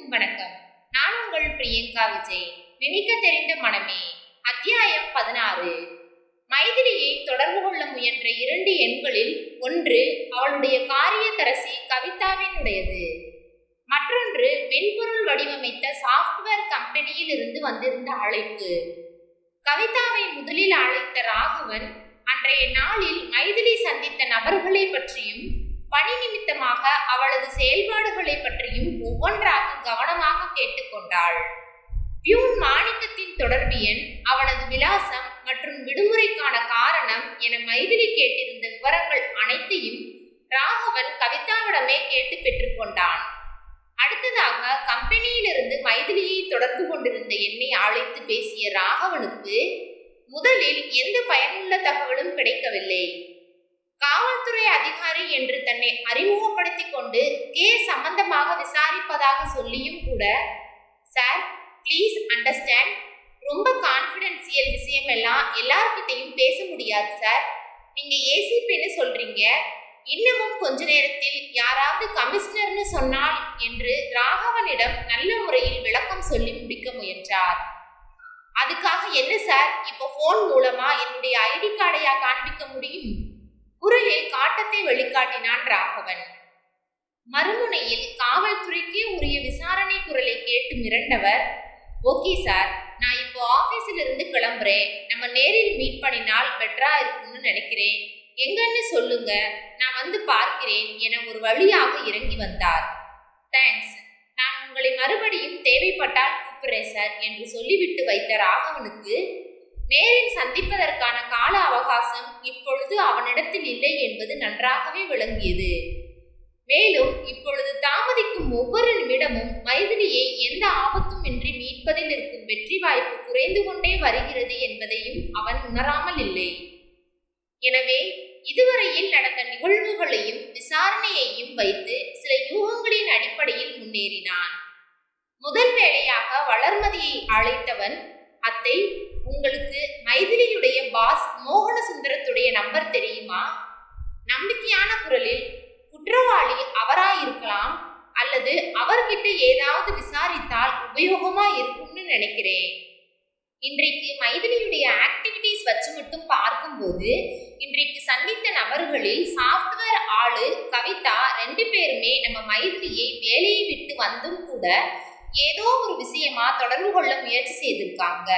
அனைவருக்கும் வணக்கம். நான் உங்கள் பிரியங்கா விஜய். நினைக்க தெரிந்த மனமே அத்தியாயம் பதினாறு. மைதிலியை தொடர்பு கொள்ள முயன்ற இரண்டு எண்களில் ஒன்று அவளுடைய காரியதரசி கவிதாவினுடையது. மற்றொன்று மென்பொருள் வடிவமைத்த சாஃப்ட்வேர் கம்பெனியில் இருந்து வந்திருந்த அழைப்பு. கவிதாவை முதலில் அழைத்த ராகவன் அன்றைய நாளில் மைதிலி சந்தித்த நபர்களை பற்றியும் பணி நிமித்தமாக அவளது செயல்பாடுகளை பற்றியும் ஒவ்வொன்றாக கவனமாக கேட்டுக்கொண்டாள். பியூன் மாணிக்கத்தின் தொடர்பு எண் அவனது விலாசம் மற்றும் விடுமுறைக்கான காரணம் என மைதிலி கேட்டிருந்த விவரங்கள் அனைத்தையும் ராகவன் கவிதாவிடமே கேட்டு பெற்றுக்கொண்டான். அடுத்ததாக கம்பெனியிலிருந்து மைதிலியை தொடர்பு கொண்டிருந்த எண்ணை அழைத்து பேசிய ராகவனுக்கு முதலில் எந்த பயனுள்ள தகவலும் கிடைக்கவில்லை. காவல்துறை அதிகாரி என்று தன்னை அறிமுகப்படுத்திக் கொண்டு கே. சம்பந்தமாக விசாரிப்பதாக சொல்லியும் கூட சார் ப்ளீஸ் அண்டர்ஸ்டாண்ட் ரொம்ப கான்ஃபிடென்சியல் விஷயம் எல்லாம் எல்லார்கிட்டையும் பேச முடியாது சார் நீங்க ஏசிபின்னு சொல்றீங்க. இன்னமும் கொஞ்ச நேரத்தில் யாராவது கமிஷனர்னு சொன்னால் என்று ராகவனிடம் நல்ல முறையில் விளக்கம் சொல்லி முடிக்க முயன்றார். அதுக்காக என்ன சார் இப்போ ஃபோன் மூலமா என்னுடைய ஐடி கார்டையா காண்பிக்க முடியும்? குரலில் காட்டத்தை வெளிக்காட்டினான் ராகவன். மறுமுனையில் காவல்துறைக்கே உரிய விசாரணை குரலை கேட்டு மிரண்டவர் ஓகே சார் நான் இப்போ ஆபீஸில் இருந்து கிளம்புறேன். நம்ம நேரில் மீட் பண்ணினால் பெட்டரா இருக்கும்னு நினைக்கிறேன். எங்கன்னு சொல்லுங்க. நான் வந்து பார்க்கிறேன் என ஒரு வழியாக இறங்கி வந்தார். தேங்க்ஸ் நான் உங்களை மறுபடியும் தேவைப்பட்டால் கூப்பிடுறேன் சார் என்று சொல்லிவிட்டு வைத்த ராகவனுக்கு நேரில் சந்திப்பதற்கான கால அவகாசம் இப்பொழுது அவனிடத்தில் இல்லை என்பது நன்றாகவே விளங்கியது. மேலும் இப்பொழுது தாமதிக்கும் ஒவ்வொரு நிமிடமும் மைதிலியை எந்த ஆபத்தும் இன்றி மீட்பதில் இருக்கும் வெற்றி வாய்ப்பு குறைந்து கொண்டே வருகிறது என்பதையும் அவன் உணராமல் இல்லை. எனவே இதுவரையில் நடந்த நிகழ்வுகளையும் விசாரணையையும் வைத்து சில யூகங்களின் அடிப்படையில் முன்னேறினான். முதல் வேளையாக வளர்மதியை அழைத்தவன் அத்தை உங்களுக்கு மைதிலியுடைய பாஸ் மோகன சுந்தரத்துடைய நம்பர் தெரியுமா? நம்பிக்கையான குரலில் குற்றவாளி அவராயிருக்கலாம் அல்லது அவர்கிட்ட ஏதாவது விசாரித்தால் உபயோகமா இருக்கும்னு நினைக்கிறேன். இன்றைக்கு மைதிலியுடைய ஆக்டிவிட்டீஸ் வச்சு மட்டும் பார்க்கும்போது இன்றைக்கு சந்தித்த நபர்களில் சாஃப்ட்வேர் ஆளு கவிதா ரெண்டு பேருமே நம்ம மைதிலியை வேலையை விட்டு வந்தும் கூட ஏதோ ஒரு விஷயமா தொடர்பு கொள்ள முயற்சி செய்திருக்காங்க.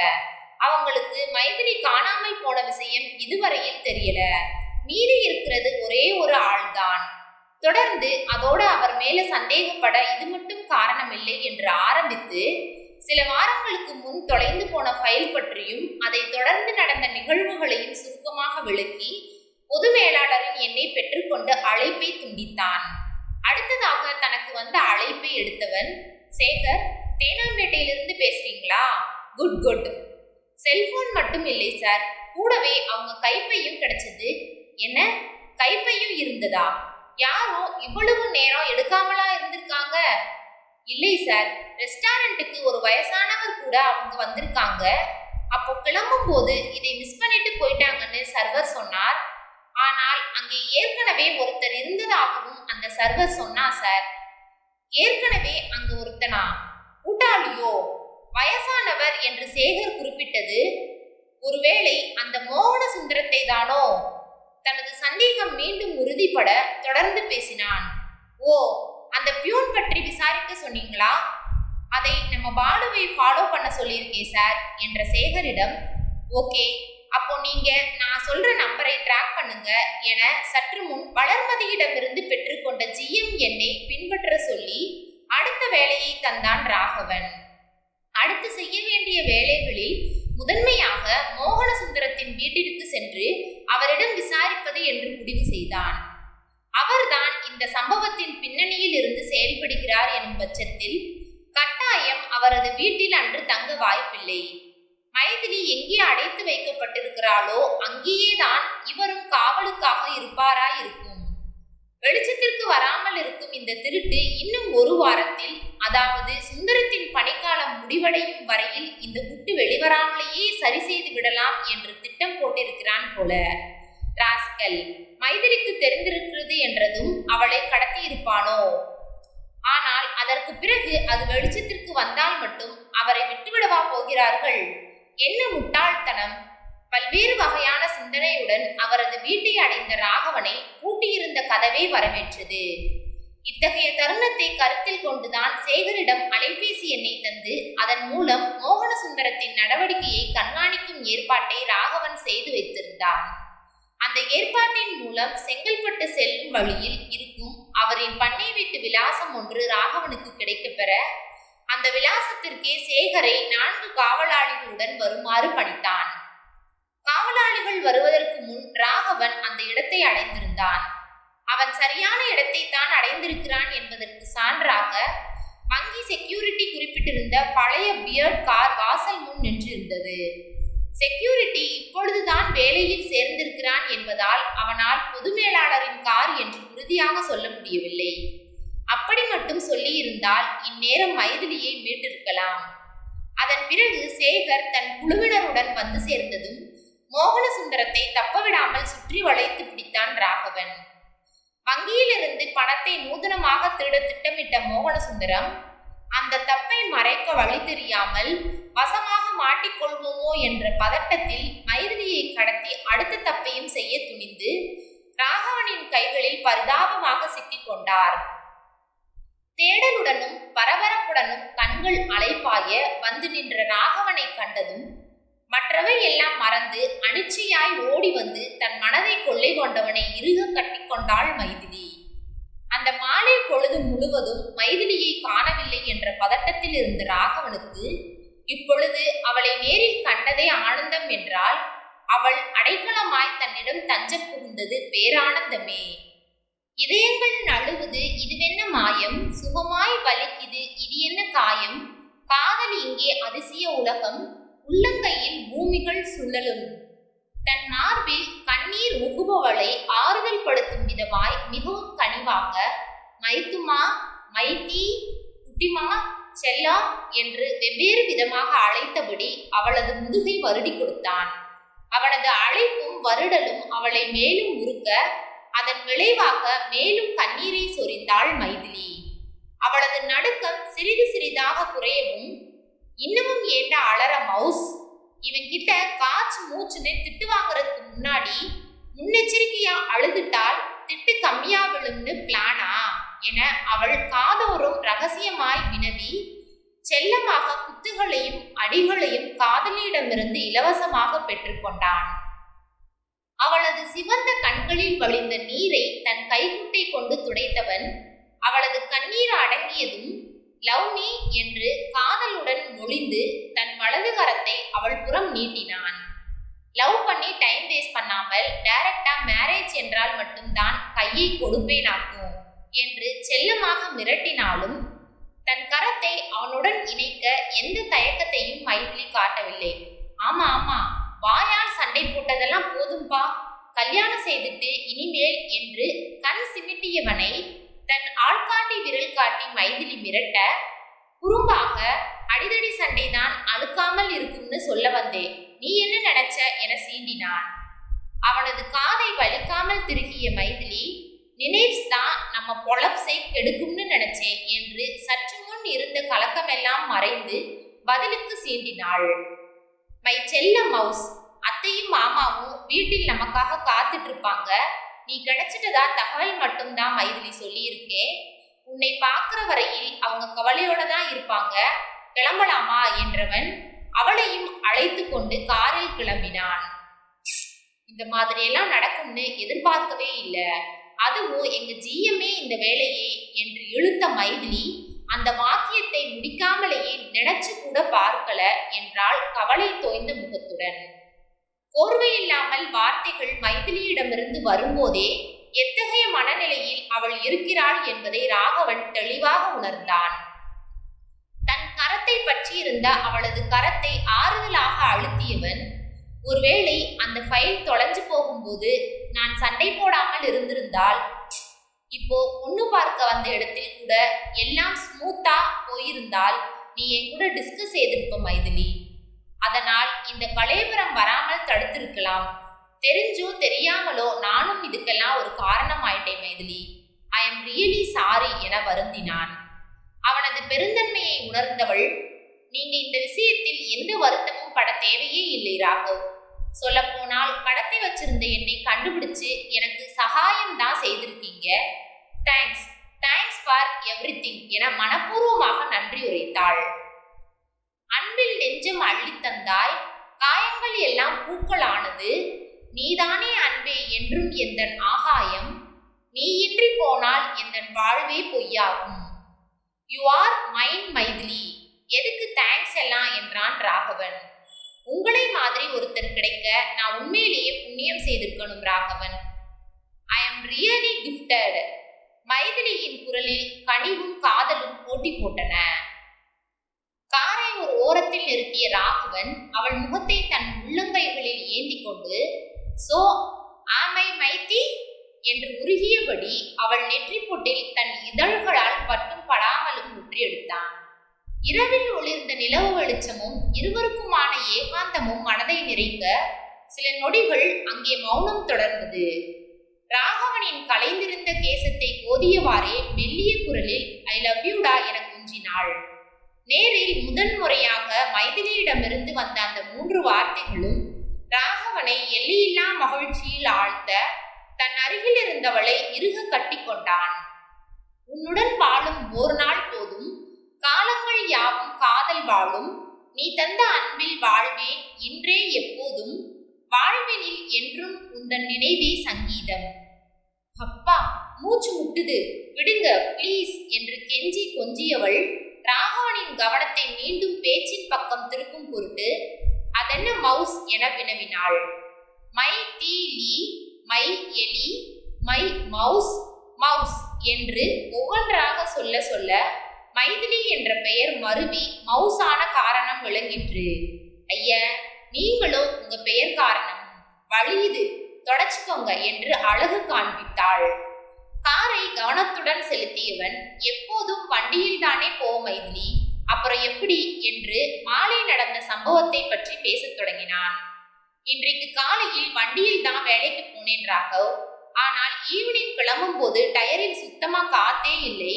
அவங்களுக்கு மைதிலி காணாமல் போன விஷயம் இதுவரையில் தெரியல. மீறி இருக்கிறது ஒரே ஒரு ஆள்தான். தொடர்ந்து அதோட அவர் மேல சந்தேகப்பட இது மட்டும் காரணமில்லை என்று ஆரம்பித்து சில வாரங்களுக்கு முன் தொலைந்து போன ஃபைல் பற்றியும் அதை தொடர்ந்து நடந்த நிகழ்வுகளையும் சுருக்கமாக விளக்கி பொது மேலாளரின் எண்ணை பெற்றுக்கொண்டு அழைப்பை துண்டித்தான். அடுத்ததாக தனக்கு வந்த அழைப்பை எடுத்தவன் சேகர் தேனாம்பேட்டையிலிருந்து பேசுறீங்களா? Good good. செல்போன் மட்டும் இல்லை சார் கூடவே அவங்க கைப்பையும் கிடைச்சது. என்ன? கைப்பையும் இருந்ததா? யாரோ இவ்வளவு நேரம் எடுக்காமலா இருந்திருக்காங்க? இல்லை சார் ரெஸ்டாரண்ட்டுக்கு ஒரு வயசானவர் கூட அவங்க வந்திருக்காங்க. அப்போ கிளம்பும் போது இதை மிஸ் பண்ணிட்டு போயிட்டாங்கன்னு சர்வர் சொன்னார். ஆனால் அங்கே ஏற்கனவே ஒருத்தர் இருந்ததாகவும் அந்த சர்வர் சொன்னா சார் ஏற்கனவே அங்க ஒருத்தனா? கூட்டாளியோ? வயசானவர் என்று சேகர் குறிப்பிட்டது ஒருவேளை அந்த மோகன சுந்தரத்தை தானோ? தனது சந்தேகம் மீண்டும் உறுதிப்பட தொடர்ந்து பேசினான். ஓ அந்த பியூன் பற்றி விசாரிக்க சொன்னீங்களா? அதை நம்ம பாலுவை ஃபாலோ பண்ண சொல்லியிருக்கேன் சார் என்ற சேகரிடம் ஓகே அப்போ நீங்க நான் சொல்ற நம்பரை ட்ராக் பண்ணுங்க என சற்று முன் வளர்மதியிடமிருந்து பெற்றுக்கொண்ட ஜிஎம் எண்ணை பின்பற்ற சொல்லி அடுத்த வேலையை தந்தான் ராகவன். அடுத்து செய்ய வேண்டிய வேலைகளில் முதன்மையாக மோகனசுந்தரத்தின் வீட்டிற்கு சென்று அவரிடம் விசாரிப்பது என்று முடிவு செய்தான். அவர்தான் இந்த சம்பவத்தின் பின்னணியில் இருந்து செயல்படுகிறார் எனும் பட்சத்தில் கட்டாயம் அவரது வீட்டில் அன்று தங்க வாய்ப்பில்லை. மைதிலி எங்கே அடைத்து வைக்கப்பட்டிருக்கிறாளோ அங்கேயேதான் இவரும் காவலுக்காக இருப்பாரா இருக்கும் வெளிச்சத்திற்கு வராமல் இருக்கும் இந்த திருட்டு இன்னும் ஒரு வாரத்தில் அதாவது சுந்தரத்தின் பணிக்காலம் முடிவடையும் வரையில் இந்த குட்டு வெளிவராமலேயே சரி செய்து விடலாம் என்று திட்டம் போட்டிருக்கிறான் போல. ராஸ்கல் மைதிலிக்கு தெரிந்திருக்கிறது என்றதும் அவளை கடத்தியிருப்பானோ? ஆனால் அதற்கு பிறகு அது வெளிச்சத்திற்கு வந்தால் மட்டும் அவரை விட்டுவிடவா போகிறார்கள்? என்ன முட்டாள்தனம்! பல்வேறு வகையான சிந்தனையுடன் அவரது வீட்டை அடைந்த ராகவனை பூட்டியிருந்த கதவே வரவேற்றது. இத்தகைய தருணத்தை கருத்தில் கொண்டுதான் சேகரிடம் அலைபேசி எண்ணை தந்து அதன் மூலம் மோகன சுந்தரத்தின் நடவடிக்கையை கண்காணிக்கும் ஏற்பாட்டை ராகவன் செய்து வைத்திருந்தான். அந்த ஏற்பாட்டின் மூலம் செங்கல்பட்டு செல்லும் வழியில் இருக்கும் அவரின் பண்ணை வீட்டு விலாசம் ஒன்று ராகவனுக்கு கிடைக்கப்பெற அந்த விலாசத்திற்கே சேகரை நான்கு காவலாளிகளுடன் வருமாறு பணித்தான். காவலாளிகள் வருவதற்கு முன் ராகவன் அந்த இடத்தை அடைந்திருந்தான். அவன் சரியான இடத்தை தான் அடைந்திருக்கிறான் என்பதற்கு சான்றாக வங்கி செக்யூரிட்டி குறிப்பிட்டிருந்த பழைய பியர்ட் கார் வாசல் முன் நின்றிருந்தது. செக்யூரிட்டி இப்பொழுதுதான் வேலையில் சேர்ந்திருக்கிறான் என்பதால் அவனால் பொது மேலாளரின் கார் என்று உறுதியாக சொல்ல முடியவில்லை. அப்படி மட்டும் சொல்லியிருந்தால் இந்நேரம் மைதிலியை மீட்டிருக்கலாம் அதன் பிறகு சேகர் தன் குழுவினருடன் வந்து சேர்ந்ததும் மோகன சுந்தரத்தை தப்பவிடாமல் சுற்றி வளைத்து பிடித்தான் ராகவன். வங்கியிலிருந்து பணத்தை நூதனமாக திருட திட்டமிட்ட மோகன சுந்தரம் அந்த தப்பை மறைக்க வழி தெரியாமல் வசமாக மாட்டிக்கொள்வோமோ என்ற பதட்டத்தில் மைதிலியை கடத்தி அடுத்த தப்பையும் செய்ய துணிந்து ராகவனின் கைகளில் பரிதாபமாக சிக்கிக்கொண்டார் தேடலுடனும் பரபரப்புடனும் கண்கள் அலைப்பாய வந்து நின்ற ராகவனை கண்டதும் மற்றவை எல்லாம் மறந்து அனிச்சையாய் ஓடி வந்து தன் மனதை கொள்ளை கொண்டவனை இறுக கட்டிக்கொண்டாள் மைதிலி. அந்த மாலை பொழுது முழுவதும் மைதிலியை காணவில்லை என்ற பதட்டத்தில் இருந்த ராகவனுக்கு இப்பொழுது அவளை நேரில் கண்டதே ஆனந்தம் என்றால் அவள் அடைக்கலமாய் தன்னிடம் தஞ்சம் புகுந்தது பேரானந்தமே. இதயங்கள் நழுவுது இதுவென்ன மாயம்? சுகமாய் வலிக்குது இது என்ன காயம்? காதல் இங்கே அதிசய உலகம். உள்ளங்கையில் பூமிகள் சுழலும். தன் மார்பில் கண்ணீர் உகுபவளை ஆறுதல் படுத்தும் விதமாய் மிகவும் கனிவாக மைத்துமா மைத்தி குட்டிமா செல்லா என்று வெவ்வேறு விதமாக அழைத்தபடி அவளது முதுகை வருடி கொடுத்தான். அவனது அழைப்பும் வருடலும் அவளை மேலும் உருக்க அதன் விளைவாக மேலும் கண்ணீரை சொரிந்தாள் மைதிலி. அவளது நடுக்கம் சிறிது சிறிதாக குறையவும் இன்னமும் ஏண்டா அலற மவுஸ் இவன் கிட்ட காச்சு மூச்சுன்னு திட்டு வாங்குறதுக்கு முன்னாடி முன்னெச்சரிக்கையா அழுதுட்டால் திட்டு கம்மியா விழும்னு பிளானா என அவள் காதோறும் ரகசியமாய் வினவி செல்லமாக குத்துகளையும் அடிகளையும் காதலியிடமிருந்து இலவசமாக பெற்றுக்கொண்டான் அவளது சிவந்த கண்களில் வழிந்த நீரை தன் கைக்குட்டை கொண்டு துடைத்தவன் அவளது கண்ணீர் அடங்கியதும் லவ் மீ என்று காதலுடன் மொழிந்து தன் வலது கரத்தை அவள் புறம் நீட்டினான். லவ் பண்ணி டைம் வேஸ்ட் பண்ணாமல் டைரக்டா மேரேஜ் என்றால் மட்டும்தான் கையை கொடுப்பேனாக்கும் என்று செல்லமாக மிரட்டினாலும் தன் கரத்தை அவனுடன் இணைக்க எந்த தயக்கத்தையும் மைதிலி காட்டவில்லை. ஆமா ஆமா வாயால் சண்டை போட்டதெல்லாம் போதும்பா. கல்யாணம் செய்துட்டு இனிமேல் என்று கண் சிமிட்டியவனை தன் ஆள்காட்டி விரல் காட்டி மைதிலி மிரட்ட குறும்பாக அடிதடி சண்டைதான் அழுக்காமல் இருக்கும்னு சொல்ல வந்தேன். நீ என்ன நினைச்ச? என சீண்டினான். அவனது காதை வலிக்காமல் திருகிய மைதிலி நினைவ்ஸ் தான் நம்ம பொழப்ஸை கெடுக்கும்னு நினைச்சேன் என்று சற்று முன் இருந்த கலக்கமெல்லாம் மறைந்து பதிலுக்கு சீண்டினாள். மை செல்ல மவுஸ் அத்தையும் மாமாவும் வீட்டில் நமக்காக காத்துட்டு இருப்பாங்க. நீ கிடைச்சிட்டதா தகவல் மட்டும்தான் மைதிலி சொல்லியிருக்கேன் உன்னை பார்க்குற வரையில் அவங்க கவலையோட தான் இருப்பாங்க. கிளம்பலாமா என்றவன் அவளையும் அழைத்து கொண்டு காரில் கிளம்பினான். இந்த மாதிரியெல்லாம் நடக்கும்னு எதிர்பார்க்கவே இல்லை. அதுவும் எங்க ஜிஎம்ஏ இந்த வேலையை என்று இழுத்த மைதிலி அந்த வாக்கியத்தை முடிக்காமலேயே நினைச்சு கூட பார்க்கல என்றால் கவலை தோய்ந்த முகத்துடன். கோர்வையில்லாமல் வார்த்தைகள் மைதிலியிடமிருந்து வரும்போதே எத்தகைய மனநிலையில் அவள் இருக்கிறாள் என்பதை ராகவன் தெளிவாக உணர்ந்தான். தன் கரத்தை பற்றியிருந்த அவளது கரத்தை ஆறுதலாக அழுத்தியவன் ஒருவேளை அந்த ஃபைல் தொலைஞ்சு போகும்போது நான் சண்டை போடாமல் இருந்திருந்தால் இப்போ பொண்ணு பார்க்க வந்த இடத்தில் கூட எல்லாம் ஸ்மூத்தா போயிருந்தால் நீ என் கூட டிஸ்கஸ் செய்திருப்ப மைதிலி. அதனால் இந்த கலேபரம் வராமல் தடுத்திருக்கலாம். தெரிஞ்சோ தெரியாமலோ நானும் இதுக்கெல்லாம் ஒரு காரணம் ஆயிட்டேன் Mythili. I am really sorry என வருந்தினான். அவனது பெருந்தன்மையை உணர்ந்தவள் நீங்க இந்த விஷயத்தில் எந்த வருத்தமும் பட தேவையே இல்லை ராகவ். சொல்லப்போனால் கடத்தி வச்சிருந்த என்னை கண்டுபிடிச்சு எனக்கு சகாயம் தான் செய்திருக்கீங்க. தேங்க்ஸ் தேங்க்ஸ் ஃபார் எவ்ரிதிங் என மனப்பூர்வமாக நன்றி உரைத்தாள். அன்பில் நெஞ்சம் அள்ளித்தந்தாய் காயங்கள் எல்லாம் பூக்களானது. நீதானே அன்பே என்றும் எந்தன் ஆகாயம்? நீ இன்றி போனால் எந்தன் வாழ்வே பொய்யாகும். யூ ஆர் மைன் மைதிலி எதுக்கு தேங்க்ஸ் எல்லாம் என்றான் ராகவன். உங்களை மாதிரி ஒருத்தர் கிடைக்க நான் உண்மையிலேயே புண்ணியம் செய்திருக்கணும் Raghavan. I am really gifted மைதிலியின் குரலில் கனிவும் காதலும் போட்டி போட்டன. ஓரத்தில் நிறுத்திய ராகவன் அவள் முகத்தை தன் உள்ளங்கைகளில் ஏந்தி கொண்டு சோ ஆமை மைத்தி என்று உருகியபடி அவள் நெற்றி பொட்டில் தன் இதழ்களால் பட்டும் படாமலும் முற்றியெடுத்தான். இரவில் ஒளிர்ந்த நிலவு வெளிச்சமும் இருவருக்குமான ஏகாந்தமும் மனதை நிறைக்க சில நொடிகள் அங்கே மௌனம் தொடர்ந்தது. ராகவனின் கலைந்திருந்த கேசத்தை கோதியவாறே மெல்லிய குரலில் ஐ லவ் யூடா என குஞ்சினாள். நேரில் முதன் முறையாக மைதிலியிடமிருந்து வந்த அந்த மூன்று வார்த்தைகளும் ராகவனை எல்லையில்லா மகிழ்ச்சியில் ஆழ்த்த தன் அருகில் இருந்தவளை இறுக கட்டிக்கொண்டான் உன்னுடன் வாழும் ஒரு நாள் போதும் காலங்கள் யாவும் காதல் வாழும் நீ தந்த அன்பில் வாழ்வேன் இன்றே எப்போதும் வாழ்வினில் என்றும் உந்தன் நினைவே சங்கீதம். அப்பா மூச்சு முட்டுது. விடுங்க ப்ளீஸ் என்று கெஞ்சி கொஞ்சியவள் ராகவனின் கவனத்தை மீண்டும் பேச்சின் பக்கம் திருப்பும் பொருட்டு அதென்ன மவுஸ் என வினவினாள். மை தீ லீ மை எலி மை மவுஸ் மவுஸ் என்று ஒவ்வொன்றாக சொல்ல சொல்ல மைதிலி என்ற பெயர் மருவி மவுசான காரணம் விளங்கிற்று. ஐய நீங்களும் உங்க பெயர் காரணம். வழியுது தொடச்சுக்கோங்க என்று அழகு காண்பித்தாள். காரை கவனத்துடன் செலுத்தியவன் எப்போதும் வண்டியில் தானே போ மைதிலி? அப்புறம் எப்படி? என்று மாலை நடந்த சம்பவத்தை பற்றி பேசத் தொடங்கினான். இன்றைக்கு காலையில் வண்டியில் தான் வேலைக்கு போனேன் ராகவ். ஆனால் ஈவினிங் கிளம்பும் போது டயரில் சுத்தமா காத்தே இல்லை.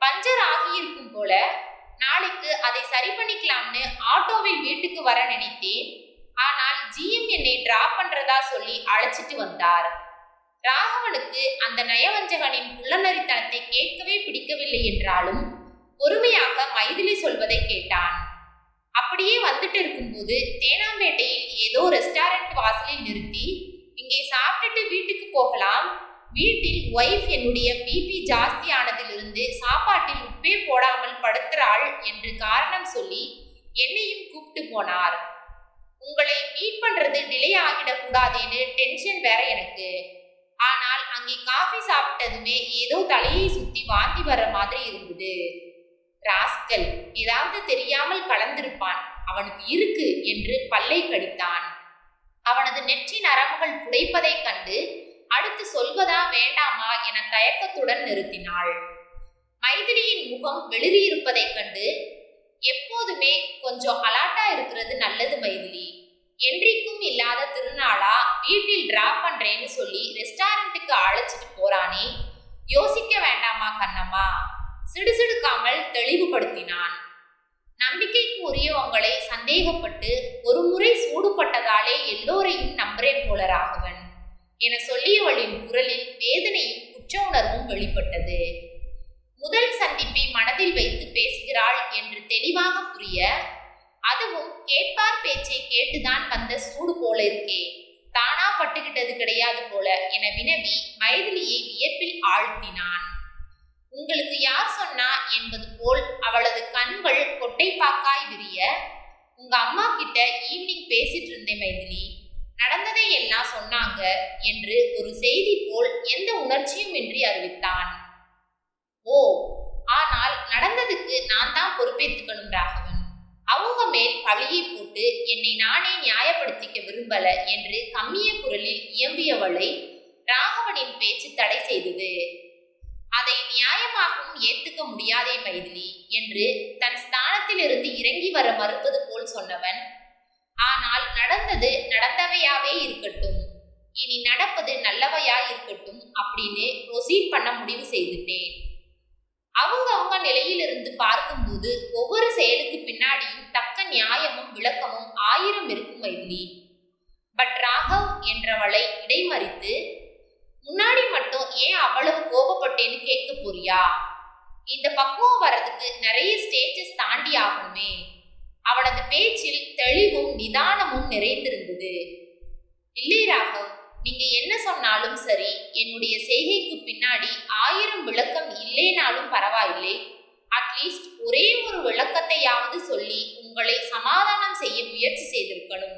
பஞ்சர் ஆகியிருக்கும் போல. நாளைக்கு அதை சரி பண்ணிக்கலாம்னு ஆட்டோவில் வீட்டுக்கு வர நினைத்தேன். ஆனால் ஜிஎம் என்னை டிராப் பண்றதா சொல்லி அழைச்சிட்டு வந்தார். ராகவனுக்கு அந்த நயவஞ்சகனின் குள்ளநரித்தனத்தை கேட்கவே பிடிக்கவில்லை என்றாலும் பொறுமையாக மைதிலி சொல்வதை கேட்டான். அப்படியே வந்துட்டு இருக்கும்போது தேனாம்பேட்டையில் ஏதோ ரெஸ்டாரண்ட் வாசலில் நிறுத்தி இங்கே சாப்பிட்டுட்டு வீட்டுக்கு போகலாம். வீட்டில் ஒய்ஃப் என்னுடைய பிபி ஜாஸ்தி ஆனதிலிருந்து சாப்பாட்டில் உப்பே போடாமல் படுத்துறாள் என்று காரணம் சொல்லி என்னையும் கூப்பிட்டு போனார். உங்களை மீட் பண்றது டிலே ஆகிடக்கூடாதேன்னு டென்ஷன் வேற எனக்கு. ஆனால் அங்கே காஃபி சாப்பிட்டதுமே ஏதோ தலையை சுத்தி வாந்தி வர்ற மாதிரி இருந்தது. ராஸ்கல் ஏதாவது தெரியாமல் கலந்திருப்பான். அவனுக்கு இருக்கு என்று பல்லை கடித்தான். அவனது நெற்றி நரம்புகள் புடைப்பதைக் கண்டு அடுத்து சொல்வதா வேண்டாமா என தயக்கத்துடன் நிறுத்தினாள். மைதிலியின் முகம் வெளிரியிருப்பதைக் கண்டு எப்போதுமே கொஞ்சம் அலாட்டா இருக்கிறது நல்லது மைதிலி. என்றைக்கும் இல்லாத திருநாளா வீட்டில் டிராப் பண்றேன்னு சொல்லி ரெஸ்டாரண்ட்டுக்கு அழைச்சிட்டு போறானே. யோசிக்க வேண்டாமா கண்ணம்மா? சிடுசிடுக்காமல் தெளிவுபடுத்தினான். நம்பிக்கைக்கு உரியவங்களை சந்தேகப்பட்டு ஒரு முறை சூடுபட்டதாலே எல்லோரையும் நம்புறேன் போல ராகவன் என சொல்லியவளின் குரலில் வேதனையும் குற்ற உணர்வும் வெளிப்பட்டது. முதல் சந்திப்பை மனதில் வைத்து பேசுகிறாள் என்று தெளிவாக புரிய அதுவும் கேட்பார் பேச்சை கேட்டுதான் வந்த சூடு போல இருக்கே. தானா பட்டுக்கிட்டது கிடையாது போல என வினவி மைதிலியை வியப்பில் ஆழ்த்தினான். உங்களுக்கு யார் சொன்னா என்பது போல் அவளது கண்கள் கொட்டைப்பாக்காய் விரிய. உங்க அம்மா கிட்ட ஈவினிங் பேசிட்டு இருந்தேன் மைதிலி. நடந்ததை எல்லாம் சொன்னாங்க என்று ஒரு செய்தி போல் எந்த உணர்ச்சியும் இன்றி அறிவித்தான். ஓ ஆனால் நடந்ததுக்கு நான் தான் பொறுப்பேற்றுக்கணும் ராகவன் அவங்க மேல் பழியை போட்டு என்னை நானே நியாயப்படுத்திக்க விரும்பல என்று கம்மிய குரலில் இயம்பியவளை ராகவனின் பேச்சு தடை செய்தது. அதை நியாயமாகவும் ஏத்துக்க முடியாதே மைதிலி என்று தன் ஸ்தானத்திலிருந்து இறங்கி வர மறுப்பது போல் சொன்னவன். ஆனால் நடந்தது நடந்தவையாவே இருக்கட்டும். இனி நடப்பது நல்லவையா இருக்கட்டும் அப்படின்னு ப்ரொசீட் பண்ண முடிவு செய்துட்டேன். அவங்க அவங்க நிலையிலிருந்து பார்க்கும்போது ஒவ்வொரு செயலுக்கு பின்னாடியும் தக்க நியாயமும் விளக்கமும் ஆயிரம் இருக்கும் மைதிலி. பட் ராகவ் என்றவளை இடைமறித்து முன்னாடி மட்டும் ஏன் அவ்வளவு கோபப்பட்டேன்னு கேட்க போறியா? இந்த பக்குவம் வர்றதுக்கு நிறைய ஸ்டேஜஸ் தாண்டி ஆகணுமே. அவனது பேச்சில் தெளிவும் நிதானமும் நிறைந்திருந்தது. இல்லை ராகவ் நீங்க என்ன சொன்னாலும் சரி என்னுடைய செய்கைக்கு பின்னாடி ஆயிரம் விளக்கம் இல்லைனாலும் பரவாயில்லை. அட்லீஸ்ட் ஒரே ஒரு விளக்கத்தையாவது சொல்லி உங்களை சமாதானம் செய்ய முயற்சி செய்திருக்கணும்.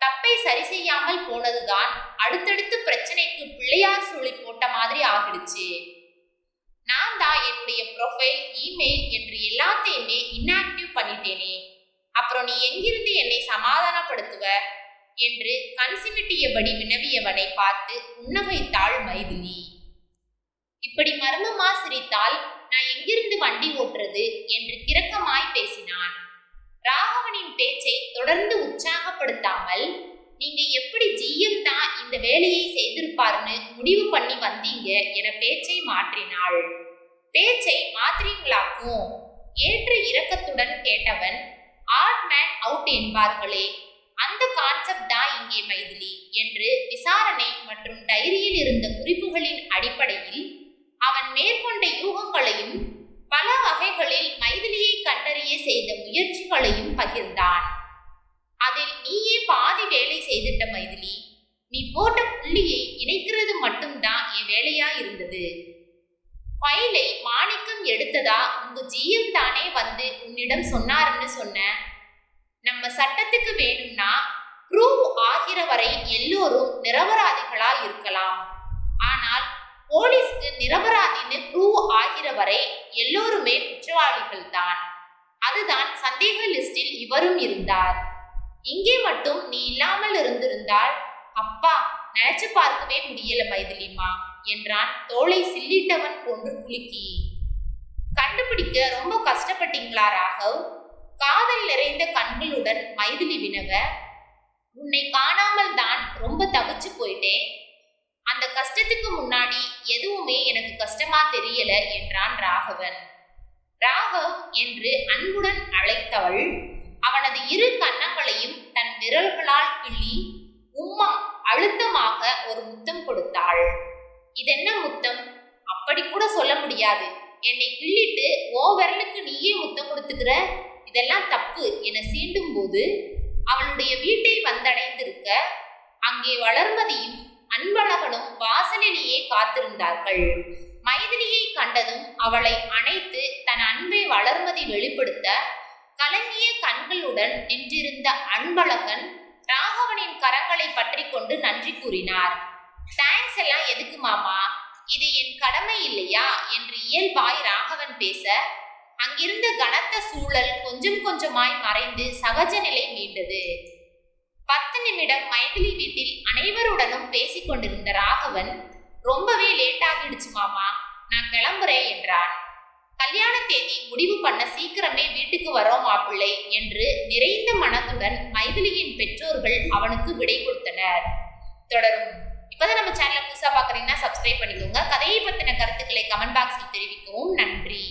தப்பை சரி செய்யாமல் போனதுதான் அடுத்தடுத்து பிரச்சனைக்கு பிள்ளையார் சொல்லி போட்ட மாதிரி ஆகிடுச்சு. நான் தான் என்னுடைய ப்ரொஃபைல் இமெயில் என்று எல்லாத்தையுமே இன்ஆக்டிவ் பண்ணிட்டேனே. அப்புறம் நீ எங்கிருந்து என்னை சமாதானப்படுத்துவ? என்று கன்சிமிட்டியபடி வினவியவனை பார்த்து புன்னகைத்தாள் மைதிலி இப்படி மர்மமா சிரித்தால் நான் எங்கிருந்து வண்டி ஓட்டுறது? என்று கிரக்கமாய் பேசினான். ராகவனின் பேச்சை தொடர்ந்து உற்சாகப்படுத்தாமல் நீங்க எப்படி ஜிஎம் தான் இந்த வேலையை செய்திருப்பார்னு முடிவு பண்ணி வந்தீங்க? என பேச்சை மாற்றினாள். பேச்சை மாற்றிங்களாக்கும் ஏற்ற இரக்கத்துடன் கேட்டவன் ஆட் மேன் அவுட் என்பார்களே அந்த கான்செப்ட் தான் இங்கே மைதிலி என்று விசாரணை மற்றும் டைரியில் இருந்த குறிப்புகளின் அடிப்படையில் அவன் மேற்கொண்ட யூகங்களையும் பல வகைகளில் மைதிலியை கண்டறிய செய்த முயற்சிகளையும் பகிர்ந்தான். அதில் நீயே பாதி வேலை செய்துட்ட மைதிலி நீ போட்ட புள்ளியை இணைக்கிறது மட்டும்தான் என் வேலையா இருந்தது ஃபைலை மாணிக்கம் எடுத்ததா உங்க ஜிஎம் தானே வந்து உன்னிடம் சொன்னாருன்னு சொன்ன நம்ம சட்டத்துக்கு வேணும்னா ப்ரூவ் ஆகிற வரை எல்லோரும் நிரபராதிகளா இருக்கலாம். ஆனால் போலீஸ்க்கு நிரபராதின்னு ப்ரூவ் ஆகிற வரை எல்லோருமே குற்றவாளிகள் தான். அதுதான் சந்தேக லிஸ்டில் இவரும் இருந்தார். இங்கே மட்டும் நீ இல்லாமல் இருந்திருந்தால் அப்பா நினைச்சு பார்க்கவே முடியல மைதிலிமா என்றான் தோளை சில்லிட்டவன் போன்று குலுக்கி. கண்டுபிடிக்க ரொம்ப கஷ்டப்பட்டீங்களா ராகவ்? காதல் நிறைந்த கண்களுடன் மைதிலி வினவ உன்னை காணாமல் தான் ரொம்ப தவிச்சு போயிட்டேன். அந்த கஷ்டத்துக்கு முன்னாடி எதுவுமே எனக்கு கஷ்டமா தெரியல என்றான் ராகவன். ராகவ் என்று அன்புடன் அழைத்தவள் அவனது இரு கன்னங்களையும் தன் விரல்களால் கிள்ளி உம்மா அழுத்தமாக ஒரு முத்தம் கொடுத்தாள். இதென்ன முத்தம்? அப்படி கூட சொல்ல முடியாது. என்னை கிள்ளிட்டு ஓ விரலுக்கு நீயே முத்தம் கொடுத்துக்கிற? இதெல்லாம் தப்பு என சீண்டும் போது அவளுடைய வீட்டை வந்தடைந்திருக்க அங்கே வளர்மதியும் அன்பழகனும் வாசலிலேயே காத்திருந்தார்கள். மைதிலியை கண்டதும் அவளை அணைத்து தன் அன்பை வளர்மதி வெளிப்படுத்த கலங்கிய கண்களுடன் நின்றிருந்த அன்பழகன் ராகவனின் கரங்களை பற்றி கொண்டு நன்றி கூறினார். தேங்க்ஸ் எல்லாம் எதுக்கு மாமா? இது என் கடமை இல்லையா? என்று இயல்பாய் ராகவன் பேச அங்கிருந்த கனத்த சூழல் கொஞ்சம் கொஞ்சமாய் மறைந்து சகஜ நிலை மீண்டது. பத்து நிமிடம் மைதிலி வீட்டில் அனைவருடனும் பேசிக் கொண்டிருந்த ராகவன் ரொம்பவே லேட் ஆகிடுச்சு மாமா நான் கிளம்புறேன் என்றான். கல்யாண தேதி முடிவு பண்ண சீக்கிரமே வீட்டுக்கு வரோம் மாப்பிள்ளை என்று நிறைந்த மனத்துடன் மைதிலியின் பெற்றோர்கள் அவனுக்கு விடை கொடுத்தனர். தொடரும். இப்போதான் நம்ம சேனலை புதுசாக பார்க்குறீங்கன்னா சப்ஸ்கிரைப் பண்ணிக்கோங்க. கதையை பற்றின கருத்துக்களை கமெண்ட் பாக்ஸில் தெரிவிக்கவும். நன்றி.